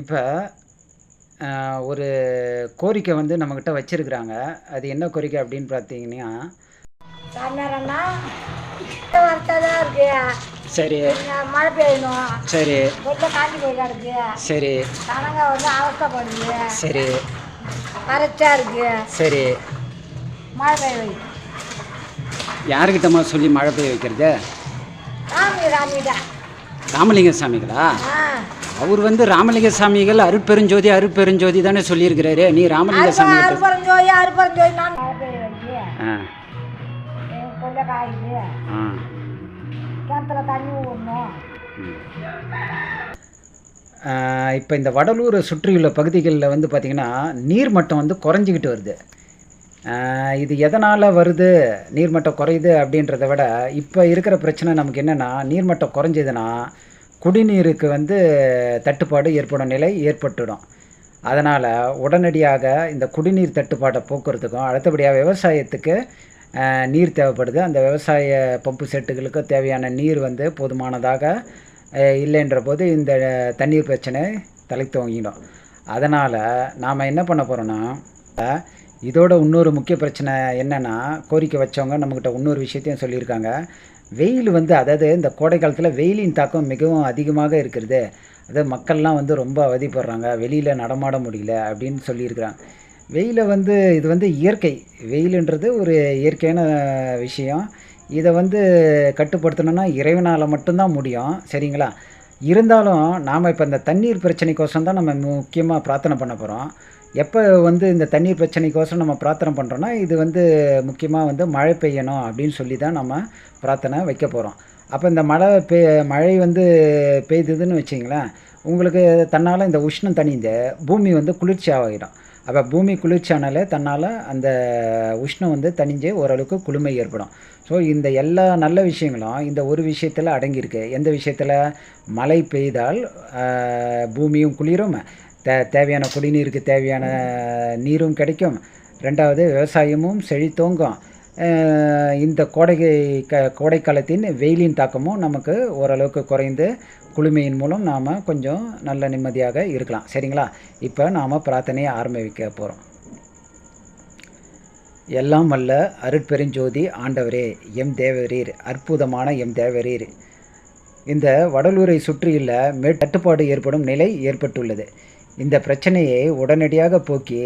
இப்போ ஒரு கோரிக்கை வந்து நம்மக்கிட்ட வச்சுருக்குறாங்க. அது என்ன கோரிக்கை அப்படின்னு பார்த்தீங்கன்னா சரி. மழை பெய்யணும். சரி. வெள்ளம் காஞ்சி போய் கிடக்கு சரி. கனங்க வந்து அவஸ்தைப்படுது. சரி. வறட்சியாக இருக்கு. சரி. மழை பெய்ய வை. யாருக்கிட்டமா சொல்லி மழை பெய்ய வைக்கிறது? ராமி ராமிடா ராமலிங்க சாமிகளா அவர் வந்து ராமலிங்க சாமிகள் அருட்பெருஞ்சோதி அருட்பெருஞ்சோதி தானே சொல்லியிருக்கிறாரு. நீ ராமலிங்க சாமி நான் ஆ. ஆ. கிணத்துல தண்ணி விடணும் இப்போ இந்த வடலூரை சுற்றியுள்ள பகுதிகளில் வந்து பார்த்திங்கன்னா நீர்மட்டம் வந்து குறைஞ்சிக்கிட்டு வருது. இது எதனால் வருது? நீர்மட்டம் குறையுது அப்படின்றத விட இப்போ இருக்கிற பிரச்சனை நமக்கு என்னென்னா நீர்மட்டம் குறைஞ்சதுன்னா குடிநீருக்கு வந்து தட்டுப்பாடு ஏற்படும் நிலை ஏற்பட்டுடும். அதனால் உடனடியாக இந்த குடிநீர் தட்டுப்பாட்டை போக்குறதுக்கும் அடுத்தபடியாக விவசாயத்துக்கு நீர் தேவைப்படுது. அந்த விவசாய பம்பு செட்டுகளுக்கு தேவையான நீர் வந்து போதுமானதாக இல்லைன்ற போது இந்த தண்ணீர் பிரச்சனை தலை துவங்கிடும் அதனால் நாம் என்ன பண்ண போகிறோன்னா இதோட இன்னொரு முக்கிய பிரச்சனை என்னென்னா கோரிக்கை வச்சவங்க நம்மக்கிட்ட இன்னொரு விஷயத்தையும் சொல்லியிருக்காங்க. வெயில் வந்து அதாவது இந்த கோடை காலத்தில் வெயிலின் தாக்கம் மிகவும் அதிகமாக இருக்கிறது. அது மக்கள்லாம் வந்து ரொம்ப அவதிப்படுறாங்க. வெளியில் நடமாட முடியல அப்படின்னு சொல்லியிருக்கிறாங்க. வெயிலை வந்து இது வந்து இயற்கை. வெயிலுன்றது ஒரு இயற்கையான விஷயம். இதை வந்து கட்டுப்படுத்தணும்னா இறைவனால் மட்டும்தான் முடியும். சரிங்களா? இருந்தாலும் நாம் இப்போ இந்த தண்ணீர் பிரச்சனைக்கோசம் தான் நம்ம முக்கியமாக பிரார்த்தனை பண்ண போகிறோம் எப்போ வந்து இந்த தண்ணீர் பிரச்சனைக்கோசரம் நம்ம பிரார்த்தனை பண்ணுறோன்னா இது வந்து முக்கியமாக வந்து மழை பெய்யணும் அப்படின்னு சொல்லி தான் நம்ம பிரார்த்தனை வைக்க போகிறோம் அப்போ இந்த மழை பெய் மழை வந்து பெய்ததுன்னு வச்சிங்களேன் உங்களுக்கு தன்னால் இந்த உஷ்ணம் தனிந்து பூமி வந்து குளிர்ச்சி ஆகிடும். அப்போ பூமி குளிர்ச்சியானாலே தன்னால் அந்த உஷ்ணம் வந்து தனிஞ்சு ஓரளவுக்கு குளுமை ஏற்படும். ஸோ இந்த எல்லா நல்ல விஷயங்களும் இந்த ஒரு விஷயத்தில் அடங்கியிருக்கு. எந்த விஷயத்தில்? மழை பெய்தால் பூமியும் குளிரும். தே தேவையான குடிநீருக்கு தேவையான நீரும் கிடைக்கும். ரெண்டாவது விவசாயமும் செழித்தோங்கும். இந்த கோடை க கோடைக்காலத்தின் வெயிலின் தாக்கமும் நமக்கு ஓரளவுக்கு குறைந்து குளுமையின் மூலம் நாம் கொஞ்சம் நல்ல நிம்மதியாக இருக்கலாம். சரிங்களா? இப்போ நாம் பிரார்த்தனையை ஆரம்பிக்க போகிறோம் எல்லாம் வல்ல அருட்பெருஞ்சோதி ஆண்டவரே எம் தேவரீர் அற்புதமான எம் தேவரீர். இந்த வடலூரை சுற்றியுள்ள மேட்டட்டுப்பாடு ஏற்படும் நிலை ஏற்பட்டுள்ளது. இந்த பிரச்சனையை உடனடியாக போக்கி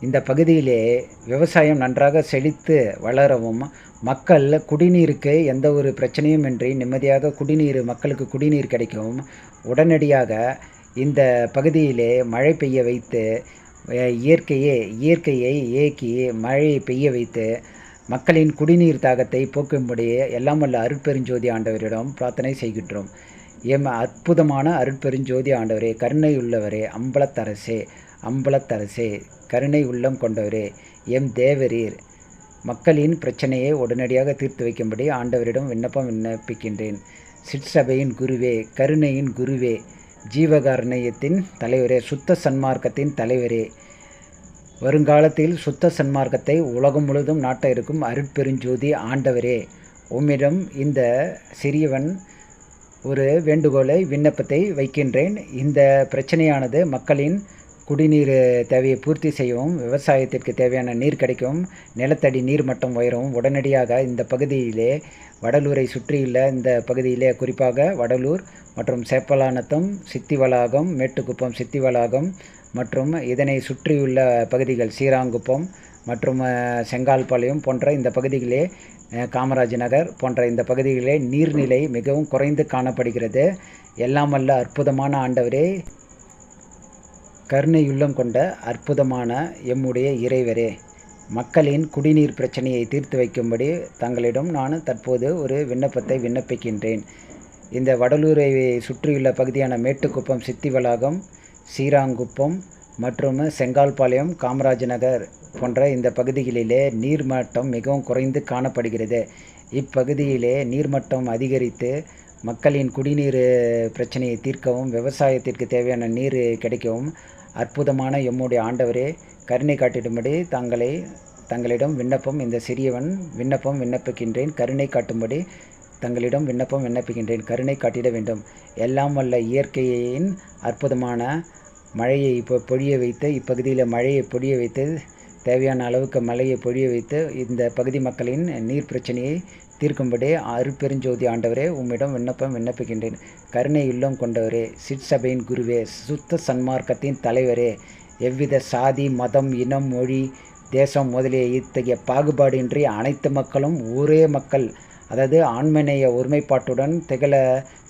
இந்த பகுதியிலே விவசாயம் நன்றாக செழித்து வளரவும் மக்கள் குடிநீருக்கு எந்த ஒரு பிரச்சனையும் இன்றி நிம்மதியாக குடிநீர் மக்களுக்கு குடிநீர் கிடைக்கவும் உடனடியாக இந்த பகுதியிலே மழை பெய்ய வைத்து இயற்கையே இயற்கையை இயக்கி மழையை பெய்ய வைத்து மக்களின் குடிநீர் தாகத்தை போக்கும்படி எல்லாம் வல்ல அருட்பெருஞ்சோதி ஆண்டவரிடம் பிரார்த்தனை செய்கின்றோம். எம் அற்புதமான அருட்பெருஞ்சோதி ஆண்டவரே கருணை உள்ளவரே அம்பலத்தரசே அம்பலத்தரசே கருணை உள்ளம் கொண்டவரே எம் தேவரீர். மக்களின் பிரச்சனையை உடனடியாக தீர்த்து வைக்கும்படி ஆண்டவரிடம் விண்ணப்பம் விண்ணப்பிக்கின்றேன். சிற்சபையின் குருவே கருணையின் குருவே ஜீவகாருண்யத்தின் தலைவரே சுத்த சன்மார்க்கத்தின் தலைவரே. வருங்காலத்தில் சுத்த சன்மார்க்கத்தை உலகம் முழுவதும் நாட்ட இருக்கும் அருட்பெருஞ்சோதி ஆண்டவரே. உம்மிடம் இந்த சிறியவன் ஒரு வேண்டுகோளை விண்ணப்பத்தை வைக்கின்றேன். இந்த பிரச்சனையானது மக்களின் குடிநீர் தேவையை பூர்த்தி செய்யவும் விவசாயத்திற்கு தேவையான நீர் கிடைக்கவும் நிலத்தடி நீர் மட்டம் உயரவும் உடனடியாக இந்த பகுதியிலே வடலூரை சுற்றியுள்ள இந்த பகுதியிலே குறிப்பாக வடலூர் மற்றும் சேப்பலானத்தம் சித்தி வளாகம் மேட்டுக்குப்பம் சித்திவளாகம் மற்றும் இதனை சுற்றியுள்ள பகுதிகள் சீராங்குப்பம் மற்றும் செங்கால்பாளையம் போன்ற இந்த பகுதிகளே காமராஜ் நகர் போன்ற இந்த பகுதிகளிலே நீர்நிலை மிகவும் குறைந்து காணப்படுகிறது. எல்லாம் வல்ல அற்புதமான ஆண்டவரே கருணையுள்ளம் கொண்ட அற்புதமான எம்முடைய இறைவரே மக்களின் குடிநீர் பிரச்சனையை தீர்த்து வைக்கும்படி தங்களிடம் நான் தற்போது ஒரு விண்ணப்பத்தை விண்ணப்பிக்கின்றேன். இந்த வடலூரை சுற்றியுள்ள பகுதியான மேட்டுக்குப்பம் சித்தி வளாகம் சீராங்குப்பம் மற்றும் செங்கால்பாளையம் காமராஜ் நகர் போன்ற இந்த பகுதிகளிலே நீர்மட்டம் மிகவும் குறைந்து காணப்படுகிறது. இப்பகுதியிலே நீர்மட்டம் அதிகரித்து மக்களின் குடிநீர் பிரச்சனையை தீர்க்கவும் விவசாயத்திற்கு தேவையான நீர் கிடைக்கவும் அற்புதமான எம்முடைய ஆண்டவரே கருணை காட்டிடும்படி தங்களை தங்களிடம் விண்ணப்பம் இந்த சிறியவன் விண்ணப்பம் விண்ணப்பிக்கின்றேன். கருணை காட்டும்படி தங்களிடம் விண்ணப்பம் விண்ணப்பிக்கின்றேன். கருணை காட்டிட வேண்டும். எல்லாம் வல்ல இயற்கையின் அற்புதமான மழையை இப்போ பொழிய வைத்து இப்பகுதியில் மழையை பொழிய வைத்து தேவையான அளவுக்கு மழையை பொழிய வைத்து இந்த பகுதி மக்களின் நீர் பிரச்சனையை தீர்க்கும்படி அருப்பெருஞ்சோதி ஆண்டவரே உம்மிடம் விண்ணப்பம் விண்ணப்பிக்கின்றேன். கருணை இல்லம் கொண்டவரே சிற்சபையின் குருவே சுத்த சன்மார்க்கத்தின் தலைவரே எவ்வித சாதி மதம் இனம் மொழி தேசம் முதலிய இத்தகைய பாகுபாடின்றி அனைத்து மக்களும் ஒரே மக்கள். அதாவது ஆண்மநேய ஒருமைப்பாட்டுடன் திகழ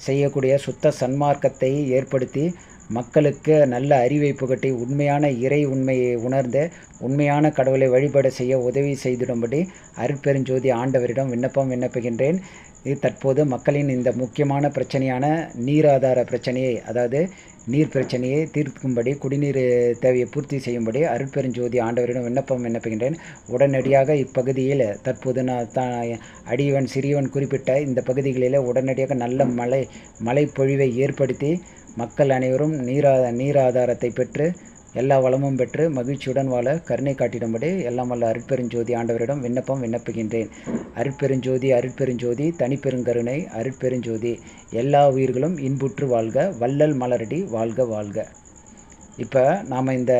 செய்யக்கூடிய சுத்த சன்மார்க்கத்தை ஏற்படுத்தி மக்களுக்கு நல்ல அறிவை புகட்டி உண்மையான இறை உண்மையை உணர்ந்து உண்மையான கடவுளை வழிபட செய்ய உதவி செய்திடும்படி அருட்பெருஞ்சோதி ஆண்டவரிடம் விண்ணப்பம் விண்ணப்புகின்றேன். இது தற்போது மக்களின் இந்த முக்கியமான பிரச்சனையான நீராதார பிரச்சனையை அதாவது நீர் பிரச்சனையை தீர்க்கும்படி குடிநீர் தேவையை பூர்த்தி செய்யும்படி அருட்பெருஞ்சோதி ஆண்டவரிடம் விண்ணப்பம் விண்ணப்புகின்றேன். உடனடியாக இப்பகுதியில் தற்போது நான் தான் அடியவன் சிறியவன் குறிப்பிட்ட இந்த பகுதிகளில் உடனடியாக நல்ல மழை மழை பொழிவை ஏற்படுத்தி மக்கள் அனைவரும் நீரா நீராதாரத்தை பெற்று எல்லா வளமும் பெற்று மகிழ்ச்சியுடன் வாழ கருணை காட்டிடும்படி எல்லாம் வல்ல அருட்பெருஞ்சோதி ஆண்டவரிடம் விண்ணப்பம் விண்ணப்புகின்றேன். அருட்பெருஞ்சோதி அருட்பெருஞ்சோதி தனிப்பெருங்கருணை அருட்பெருஞ்சோதி எல்லா உயிர்களும் இன்புற்று வாழ்க வள்ளல் மலரடி வாழ்க வாழ்க. இப்போ நாம் இந்த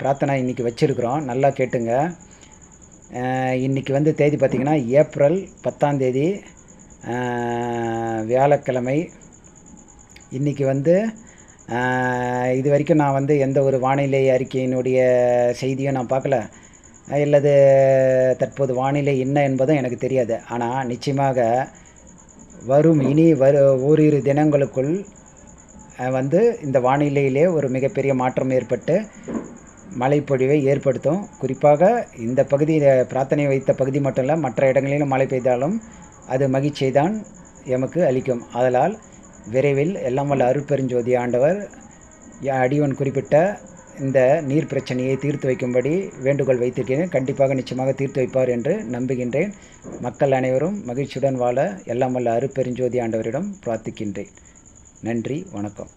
பிரார்த்தனை இன்றைக்கி வச்சுருக்குறோம். நல்லா கேட்டுங்க. இன்றைக்கி இன்னைக்கு வந்து தேதி பார்த்திங்கன்னா ஏப்ரல் பத்தாம் தேதி வியாழக்கிழமை இன்றைக்கி வந்து இது வரைக்கும் நான் வந்து எந்த ஒரு வானிலை அறிக்கையினுடைய செய்தியும் நான் பார்க்கல. அல்லது தற்போது வானிலை என்ன என்பதும் எனக்கு தெரியாது. ஆனால் நிச்சயமாக வரும் இனி வரு ஓரிரு தினங்களுக்குள் வந்து இந்த வானிலையிலே ஒரு மிகப்பெரிய மாற்றம் ஏற்பட்டு மழைப்பொழிவை ஏற்படுத்தும். குறிப்பாக இந்த பகுதியில் பிரார்த்தனை வைத்த பகுதி மட்டும் இல்லை மற்ற இடங்களிலும் மழை பெய்தாலும் அது மகிழ்ச்சியை தான் எமக்கு அளிக்கும். ஆதலால் விரைவில் எல்லாம் வல்ல அருட்பெருஞ்சோதி ஆண்டவர் யா- குறிப்பிட்ட இந்த நீர் பிரச்சனையை தீர்த்து வைக்கும்படி வேண்டுகோள் வைத்திருக்கிறேன். கண்டிப்பாக நிச்சயமாக தீர்த்து வைப்பார் என்று நம்புகின்றேன். மக்கள் அனைவரும் மகிழ்ச்சியுடன் வாழ எல்லாம் வல்ல அருப்பெருஞ்சோதி ஆண்டவரிடம் பிரார்த்திக்கின்றேன். நன்றி வணக்கம்.